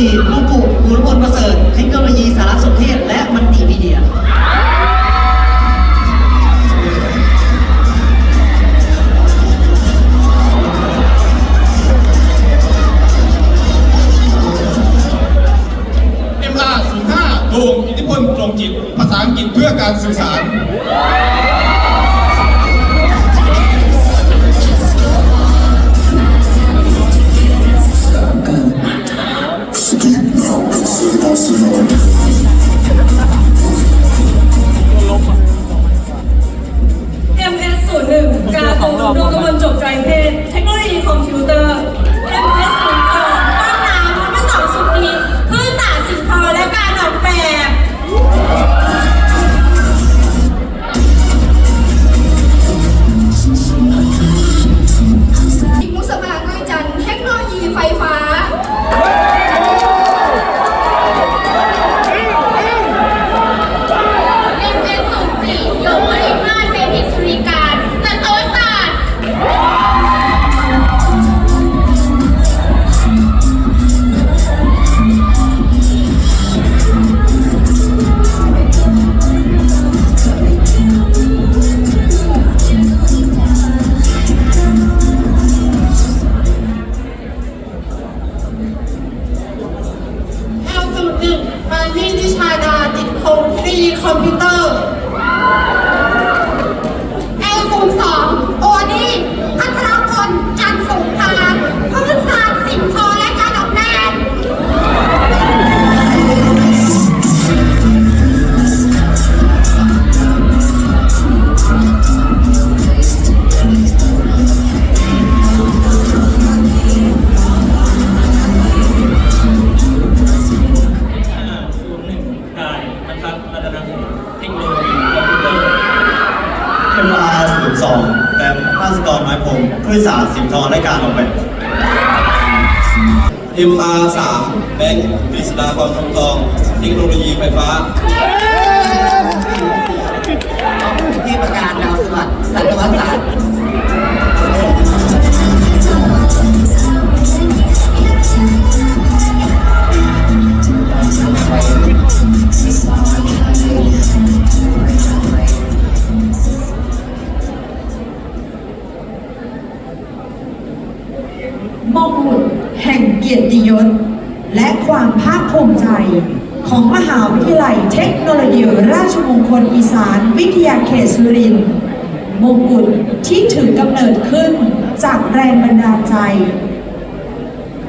MR ยรติยศ และความภาคภูมิใจ ของมหาวิทยาลัยเทคโนโลยีราชมงคลอีสานวิทยาเขตสุรินทร์มงกุฎที่ถือกำเนิดขึ้นจากแรงบันดาลใจ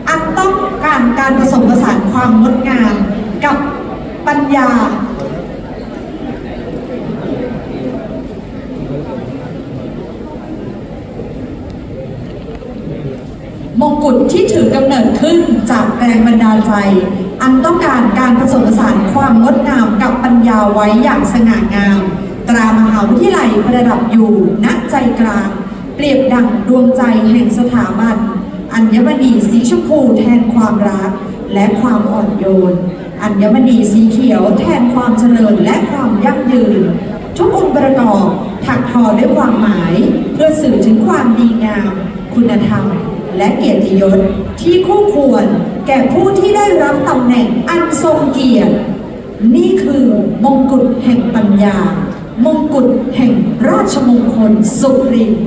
อันต้องการการผสมผสานความงดงามกับปัญญา มง กุฎที่ถือกำเนิดขึ้นจากแรงบันดาลใจ อันต้องการการผสมผสานความงดงามกับปัญญาไว้อย่างสง่างาม ตรามหาวิทยาลัยประดับอยู่ณใจกลาง เปรียบดังดวงใจแห่งสถาบัน อัญมณีสีชมพูแทนความรัก และความอ่อนโยน อัญมณีสีเขียวแทนความเจริญและความยั่งยืนทุกองค์ประกอบถักทอด้วยความหมาย เพื่อสื่อถึงความดีงาม คุณธรรม และเกียรติยศที่คู่ควรแก่ผู้ที่ได้รับตำแหน่งอันทรงเกียรติ นี่คือมงกุฎแห่งปัญญา มงกุฎแห่งราชมงคลสุรินทร์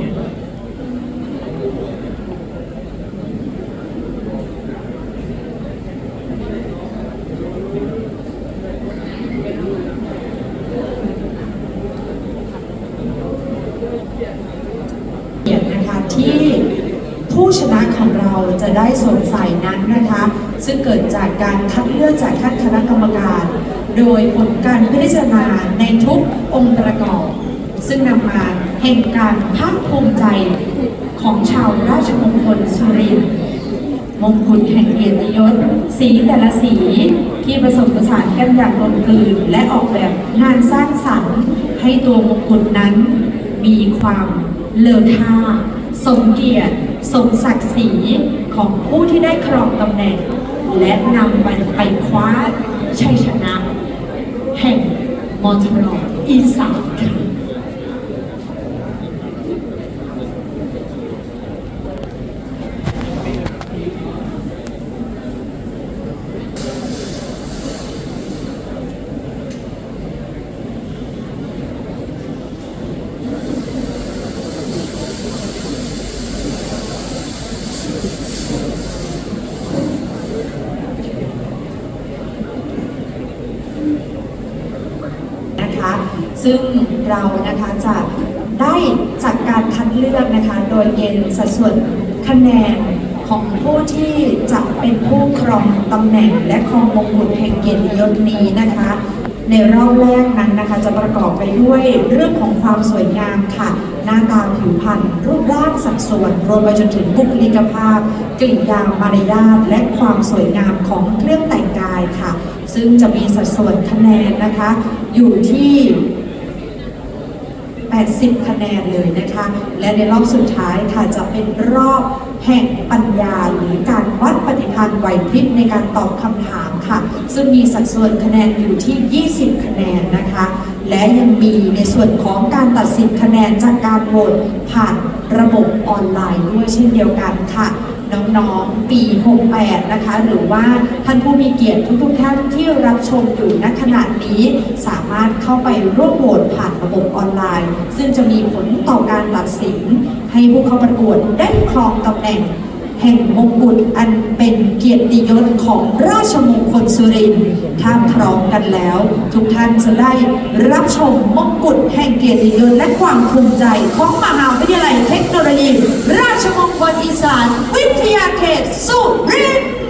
เกียรตินะคะที่ ผู้ชนะของเราจะได้สวมใส่นั้นนะคะ ซึ่งเกิดจากการคัดเลือกจากท่านคณะกรรมการ โดยผลการพิจารณาในทุกองค์ประกอบ ซึ่งนำมาแห่งการภาคภูมิใจของชาวราชมงคลสุรินทร์มงกุฎแห่งเกียรติยศ สีแต่ละสีที่ผสมผสานกันอย่างกลมกลืนและออกแบบงานสร้างสรรค์ให้ตัวมงกุฎนั้น มีความเลอค่าสมเกียรติ สมศักดิ์ศรีของผู้ที่ได้ครองตำแหน่ง และนำมันไปคว้าชัยชนะ แห่งมอนทรออีสานค่ะนะคะซึ่งเรา จะได้จากการคัดเลือกนะคะ โดยเกณฑ์สัดส่วนคะแนนของผู้ที่จะเป็นผู้ครองตำแหน่งและครองมงกุฎแห่งเกียรติยศนี้นะคะ ในรอบแรกนั้นนะคะ จะประกอบไปด้วยเรื่องของความสวยงามค่ะ หน้าตาผิวพรรณรูปร่างสัดส่วน รวมไปจนถึงบุคลิกภาพกริยามารยาทและความสวยงามของเครื่องแต่งกายค่ะ ซึ่งจะมีสัดส่วนคะแนนนะคะ อยู่ที่ 80 คะแนนเลยนะคะ และในรอบสุดท้ายค่ะจะเป็นรอบแห่งปัญญาหรือการวัดปฏิภาณไหวพริบในการตอบคำถามค่ะ ซึ่งมีสัดส่วนคะแนนอยู่ที่ 20 คะแนนนะคะ และยังมีในส่วนของการตัดสินคะแนนจากการโหวตผ่านระบบออนไลน์ด้วยเช่นเดียวกันค่ะ น้องๆ ปี 68 นะคะ หรือว่าท่านผู้มีเกียรติทุกๆท่านที่รับชมอยู่ณขณะนี้ สามารถเข้าไปร่วมโหวตผ่านระบบออนไลน์ ซึ่งจะมีผลต่อการตัดสิน ให้ผู้เข้าประกวดได้ครองตำแหน่ง แห่งมงกุฎอันเป็นเกียรติยศของราชมงคลสุรินทร์ถ้าพร้อมกันแล้ว ทุกท่านจะได้รับชมมงกุฎแห่งเกียรติยศและความภูมิใจของมหาวิทยาลัยเทคโนโลยี ราชมงคลอีสาน วิทยาเขตสุรินทร์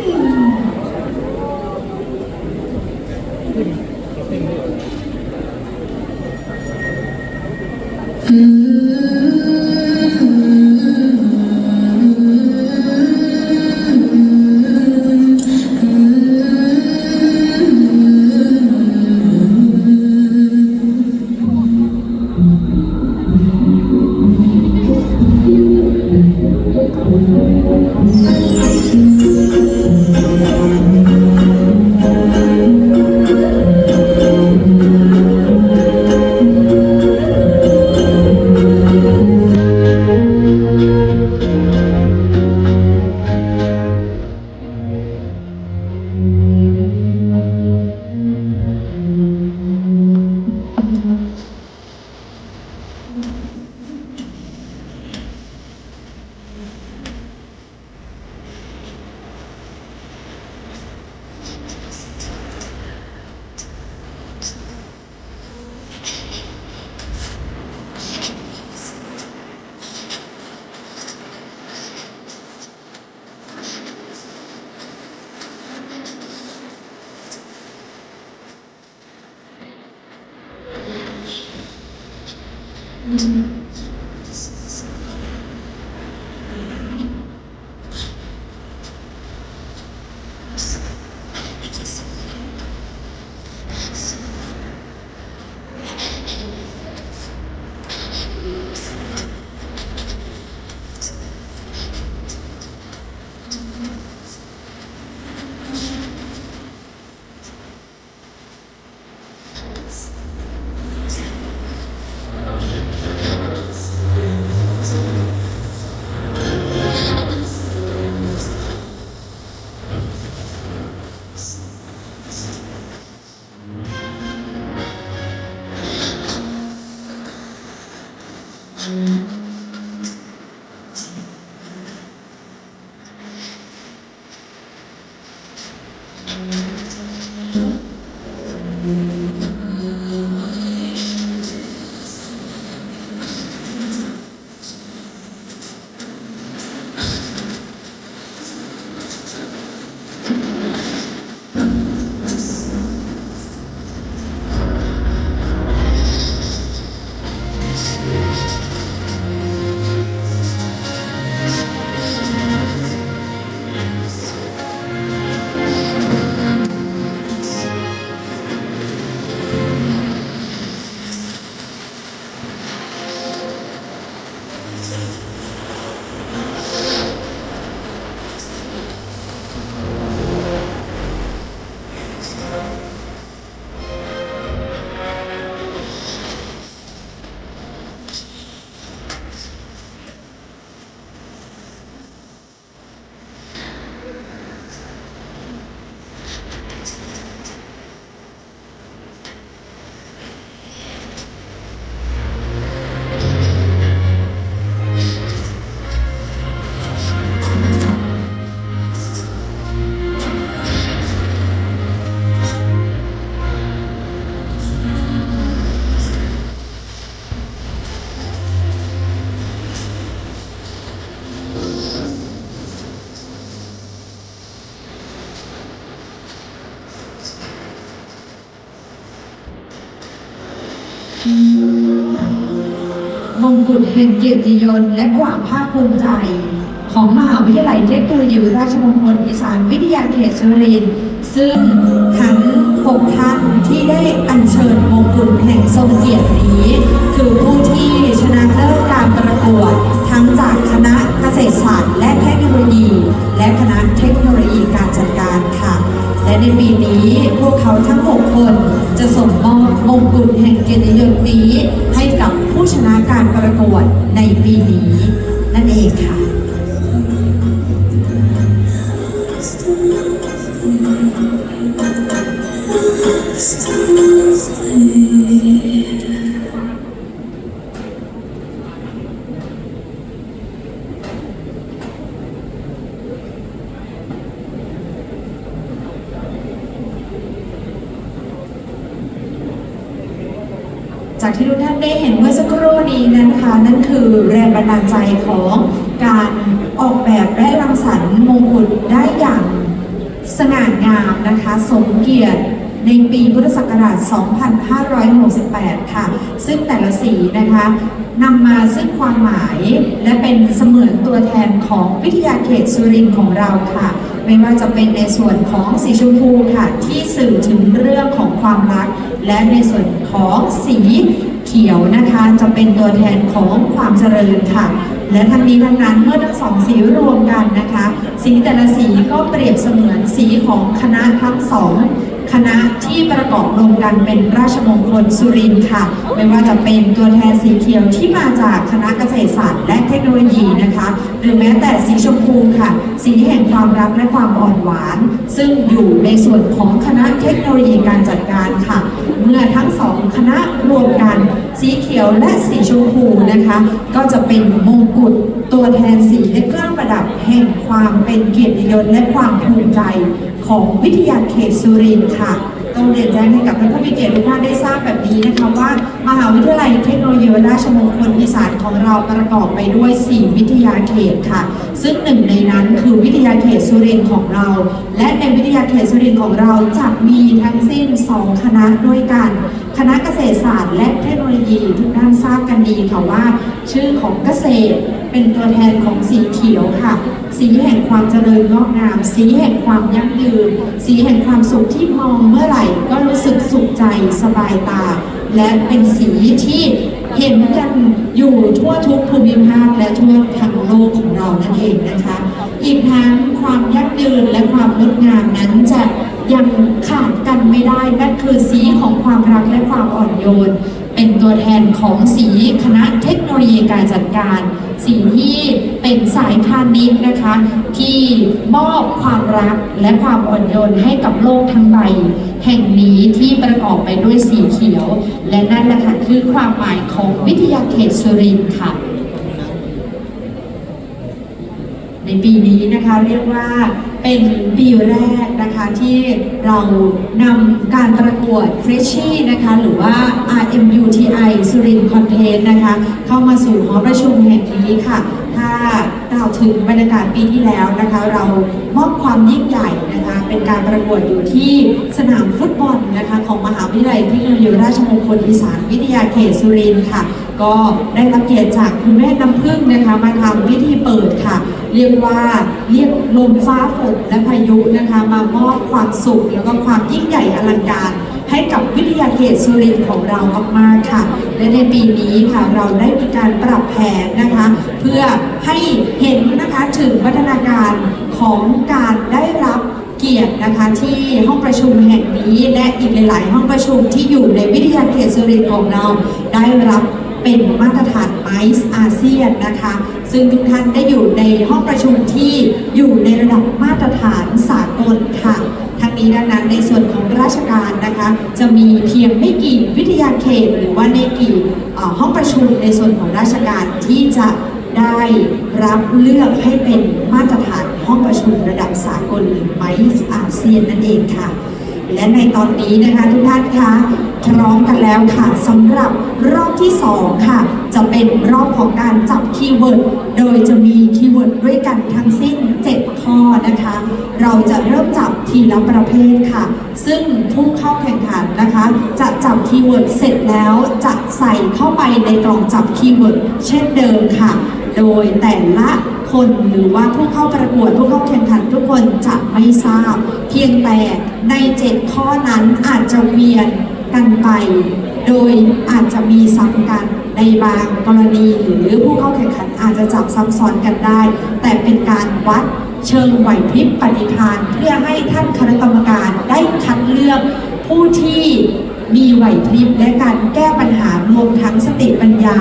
แห่งเกียรติยศและความภาคภูมิใจ ของมหาวิทยาลัยเทคโนโลยีราชมงคลอีสานวิทยาเขตสุรินทร์ซึ่งทั้งหกท่านที่ได้อัญเชิญมงกุฎแห่งทรงเกียรตินี้ คือผู้ที่ชนะเลิศการประกวดทั้งจากคณะเกษตรศาสตร์และเทคโนโลยี และคณะเทคโนโลยีการจัดการค่ะ และในปีนี้พวกเขาทั้ง 6 คน จะส่งมอบมงกุฎแห่งเกียรติยศนี้ให้กับผู้ชนะการประกวดในปีนี้ นั่นเองค่ะจากที่ทุกท่านได้เห็นเมื่อสักครู่นี้นะคะ นั่น คือแรงบันดาลใจของการออกแบบและรังสรรค์มงกุฎได้อย่างสง่างามนะคะ สมเกียรติในปีพุทธศักราช 2568 ค่ะ ซึ่งแต่ละสีนะคะนำมาซึ่งความหมายและเป็นเสมือนตัวแทนของวิทยาเขตสุรินทร์ของเราค่ะ ไม่ว่าจะเป็นในส่วนของสีชมพูค่ะ ที่สื่อถึงเรื่องของความรัก และในส่วนของสี ขียวนะคะจะเป็นตัวแทนของความเจริญค่ะ และทั้งนี้ทั้งนั้นเมื่อทั้งสองสีรวมกันนะคะ สีแต่ละสีก็เปรียบเสมือนสีของคณะทั้งสอง คณะที่ประกอบรวมกันเป็นราชมงคลสุรินทร์ค่ะ ไม่ว่าจะเป็นตัวแทนสีเขียวที่มาจากคณะเกษตรศาสตร์และเทคโนโลยีนะคะ หรือแม้แต่สีชมพูค่ะ สีแห่งความรักและความอ่อนหวาน ซึ่งอยู่ในส่วนของคณะเทคโนโลยีการจัดการค่ะ เมื่อทั้งสองคณะรวมกัน สีเขียวและสีชมพูนะคะ ก็จะเป็นมงกุฎตัวแทนสีและเครื่องประดับแห่งความเป็นเกียรติยศและความภูมิใจ ของวิทยาเขตสุรินทร์ค่ะต้องเรียนแจ้งให้กับท่านผู้มีเกียรติทุกท่านได้ทราบแบบนี้นะคะว่า มหาวิทยาลัยเทคโนโลยีราชมงคลอีสานของเราประกอบไปด้วย 4 วิทยาเขตค่ะ ซึ่งหนึ่งในนั้นคือวิทยาเขตสุรินทร์ของเรา และในวิทยาเขตสุรินทร์ของเราจะมีทั้งสิ้น 2 คณะด้วยกัน คณะเกษตรศาสตร์ และเทคโนโลยีทุกท่านทราบกันดีค่ะว่า ชื่อของเกษตร เป็นตัวแทนของสีเขียวค่ะ สีแห่งความเจริญงอกงาม สีแห่งความยั่งยืน สีแห่งความสุขที่มองเมื่อไหร่ก็รู้สึกสุขใจสบายตา และเป็นสีที่เห็นกันอยู่ทั่วทุกภูมิภาคและทั่วทั้งโลกของเรานั่นเองนะคะ อีกทั้งความยั่งยืนและความงดงามนั้นจะยังขาดกันไม่ได้นั่นคือสีของความรักและความอ่อนโยน เป็นตัวแทนของสีคณะเทคโนโลยีการจัดการสีที่เป็นสายพาณิชย์นะคะ ที่มอบความรักและความอ่อนโยนให้กับโลกทั้งใบ แห่งนี้ที่ประกอบไปด้วยสีเขียว และนั่นแหละค่ะคือความหมายของวิทยาเขตสุรินทร์ค่ะ ในปีนี้นะคะเรียกว่า เป็นปีแรกนะคะที่เรานำการประกวด f r e s h i นะคะหรือว่า RMUTI สุรินทร์คอนเทนนะคะเข้ามาสู่หอประชุมแห่งนี้ค่ะ ถ้ากล่าวถึงบรรยากาศปีที่แล้วนะคะ เรามอบความยิ่งใหญ่นะคะเป็นการประกวดอยู่ที่สนามฟุตบอลนะคะของมหาวิทยาลัยเทคโนโลยีราชมงคลอีสานวิทยาเขตสุรินทร์ค่ะ ก็ได้รับเกียรติจากคุณแม่น้ำพึ่งนะคะมาทำพิธีเปิดค่ะ เรียกว่าเรียกลมฟ้าฝนและพายุนะคะ มามอบความสุขแล้วก็ความยิ่งใหญ่อลังการ ให้กับวิทยาเขตสุรินทร์ของเรามากๆค่ะ และในปีนี้ค่ะเราได้มีการปรับแผนนะคะ เพื่อให้เห็นนะคะถึงพัฒนาการของการได้รับเกียรตินะคะที่ห้องประชุมแห่งนี้และอีกหลาย ๆ ห้องประชุมที่อยู่ในวิทยาเขตสุรินทร์ของเรา ได้รับเป็นมาตรฐานไมซ์อาเซียนนะคะ ซึ่งทุกท่านได้อยู่ในห้องประชุมที่อยู่ในระดับมาตรฐานสากลค่ะทั้งนี้ดังนั้นในส่วนของราชการนะคะ จะมีเพียงไม่กี่วิทยาเขต หรือว่าในกี่ห้องประชุมในส่วนของราชการที่จะได้รับเลือกให้เป็นมาตรฐานห้องประชุมระดับสากลหรือไมอาเซียนนั่นเองค่ะ และในตอนนี้นะคะทุกท่านคะพร้อมกันแล้วค่ะสำหรับรอบที่ 2 ค่ะ จะเป็นรอบของการจับคีย์เวิร์ดโดยจะมีคีย์เวิร์ดด้วยกันทั้งสิ้น 7 ข้อนะคะ เราจะเริ่มจับที่ทีละประเภทค่ะ ซึ่งผู้เข้าแข่งขันนะคะ จะจับคีย์เวิร์ดเสร็จแล้วจะใส่เข้าไปในกล่องจับคีย์เวิร์ดเช่นเดิมค่ะ โดยแต่ละ คนหรือว่าผู้เข้าประกวดผู้เข้าแข่งขันทุกคนจะไม่ทราบ เพียงแต่ใน7ข้อนั้นอาจจะเวียนกันไป โดยอาจจะมีซ้ำกันในบางกรณีหรือผู้เข้าแข่งขันอาจจะจับซ้ำซ้อนกันได้ แต่เป็นการวัดเชิงไหวพริบปฏิภาณเพื่อให้ท่านคณะกรรมการได้คัดเลือกผู้ที่มีไหวพริบและการแก้ปัญหารวมทั้งสติปัญญา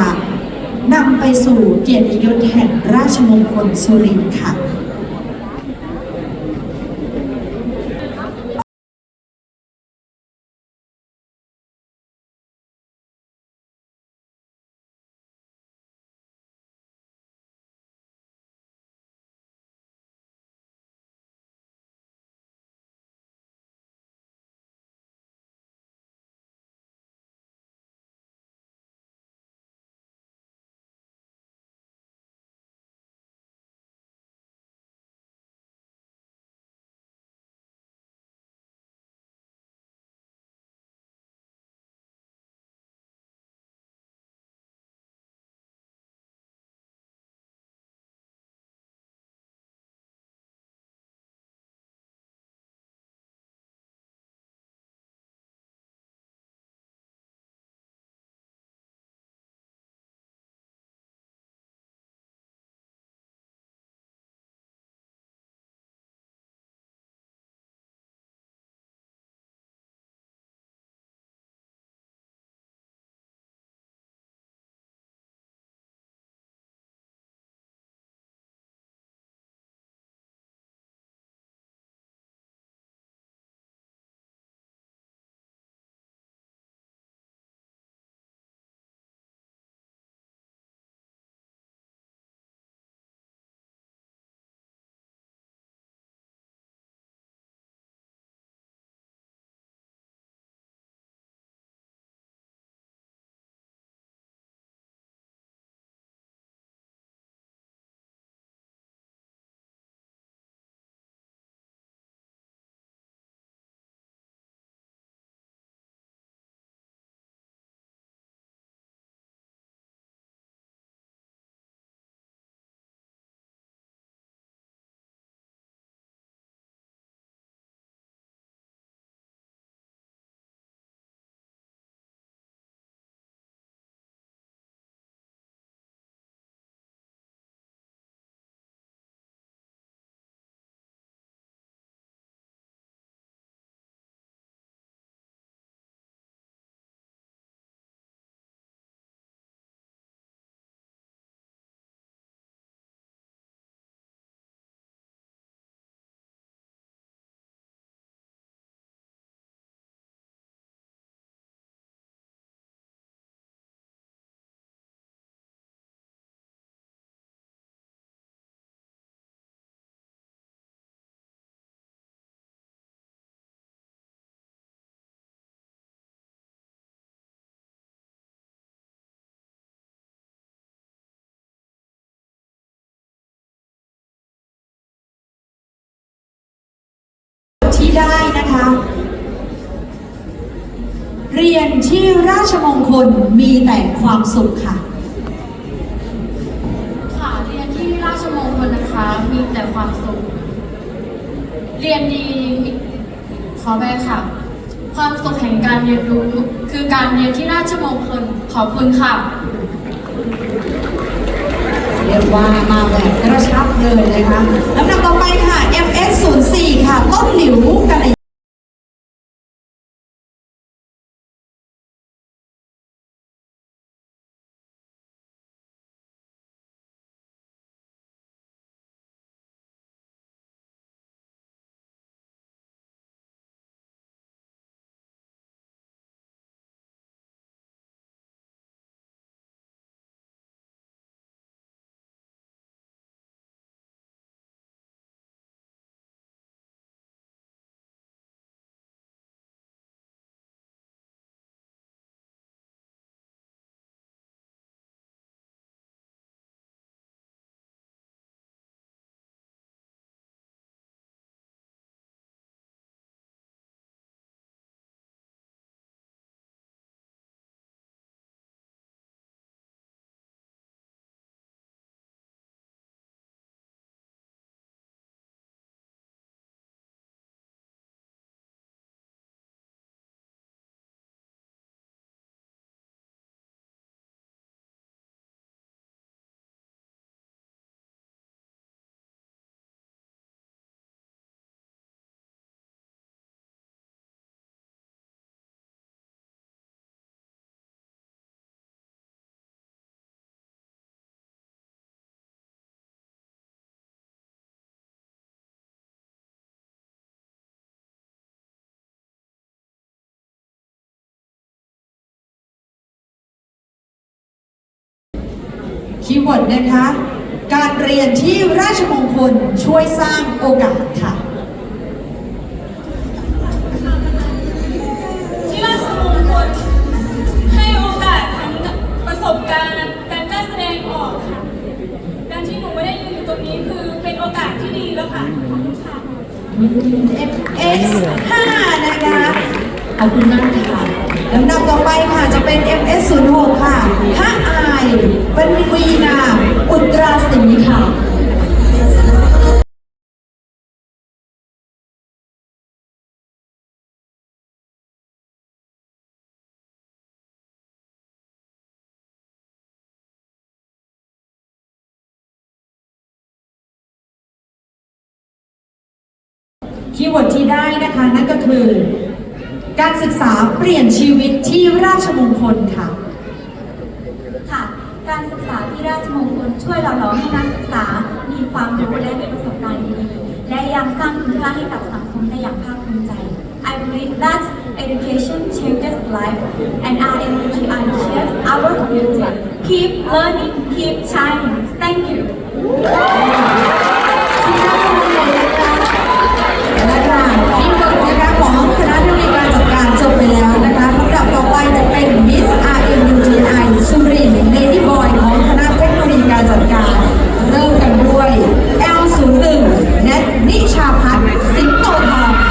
นำไปสู่เกียรติยศแห่งราชมงคลสุรินทร์ค่ะ เรียนที่ราชมงคลมีแต่ความสุขค่ะ ค่ะเรียนที่ราชมงคลนะคะ มีแต่ความสุข เรียนดีมีขอไปค่ะ ความสุขแห่งการเรียนรู้ คือการเรียนที่ราชมงคลขอบคุณค่ะเรียกว่ามาแบบกระชับเลยนะคะลำดับต่อไปค่ะ MS 0 4ค่ะ ต้นหลิวกัล คีย์เวิร์ดนะคะ การเรียนที่ราชมงคลช่วยสร้างโอกาสค่ะ ที่ราชมงคลให้โอกาสทั้งประสบการณ์การกล้าแสดงออกค่ะ การที่หนูไม่ได้ยืนอยู่ตรงนี้คือเป็นโอกาสที่ดีแล้วค่ะขอบคุณค่ะ MS 5นะคะ ขอบคุณมากค่ะ ลำดับต่อไปค่ะจะเป็น MS 0 6 ค่ะฮะอายเป็นวีนาอุตราศรีค่ะคีย์เวิร์ดที่ได้นะคะ นั่นก็คือ การศึกษาเปลี่ยนชีวิตที่ราชมงคลค่ะ ค่ะ การศึกษาที่ราชมงคลช่วยหล่อหลอมให้นักศึกษา มีความรู้และมีประสบการณ์ดีๆ และยังสร้างคุณค่าให้กับสังคมได้อย่างภาคภูมิใจ I believe that education changes life and RMUTI shapes our future. Keep learning, keep shining. Thank you. ที่น่าภูมิใจนะคะและค่ะที่เปิดนะคะขอ ไปจะเป็น Miss RMUTI สุรินทร์ Lady Boy ของคณะเทคโนโลยีการจัดการ เริ่มกันด้วย L01 เนทนิชาพัฒน์สิงโตทอง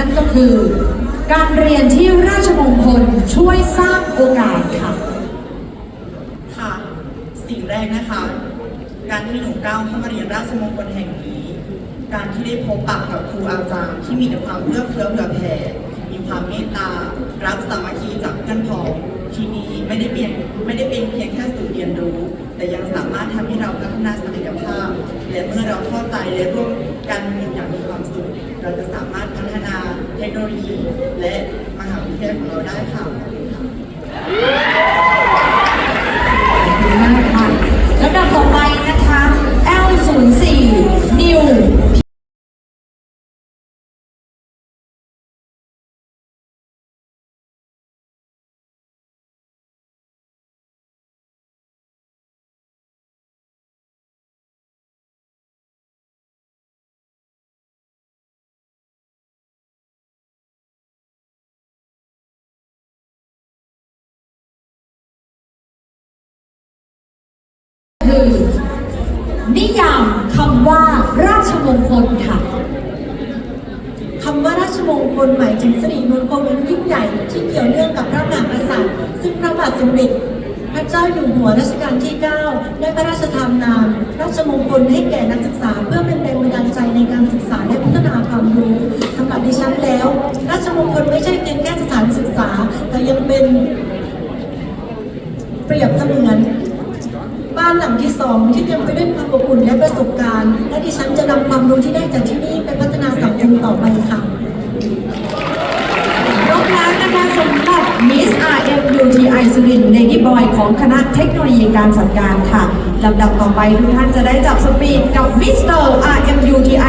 นั่นก็คือ การเรียนที่ราชมงคลช่วยสร้างโอกาสค่ะ ค่ะ สิ่งแรกนะคะ การที่หนูก้าวเข้ามาเรียนราชมงคลแห่งนี้ การที่ได้พบปะกับครูอาจารย์ที่มีแต่ความเอื้อเฟื้อเผื่อแผ่มีความเมตตา รักสามัคคีจากเพื่อนพ้องที่นี้ไม่ได้เพียงไม่ได้เป็นเพียงแค่สื่อเรียนรู้ แต่ยังสามารถทำให้เราพัฒนาศักยภาพ และเมื่อเราเข้าใจและร่วมกันอย่างมีความสุข เราจะสามารถพัฒนาเทคโนโลยี และมหาวิทยาลัยของเราได้ค่ะลำดับต่อไปนะคะ L04 New ือ นิยามคำว่าราชมงคลค่ะคำว่าราชมงคลหมายถึงสิริมงคลอันยิ่งใหญ่ที่เกี่ยวเนื่องกับพระมหากษัตริย์ ซึ่งพระบาทสมเด็จพระเจ้าอยู่หัวรัชกาลที่ 9 ได้พระราชทานนาม ราชมงคลให้แก่นักศึกษา เพื่อเป็นแรงบันดาลใจในการศึกษาและพัฒนาความรู้สำหรับดิฉันแล้ว ราชมงคลไม่ใช่เพียงแค่สถานศึกษา แต่ยังเป็นเปรียบเสมือน บ้านหลังที่สองที่เต็มไปด้วยความอบอุ่นและประสบการณ์ และดิฉันจะนำความรู้ที่ได้จากที่นี่ไปพัฒนาสังคมต่อไปค่ะรบแล้วนะคะสำหรับ Miss RMUTI สุรินทร์ Lady Boy ของคณะเทคโนโลยีการจัดการค่ะลำดับต่อไปทุกท่านจะได้จับสปีดกับ Mr. RMUTI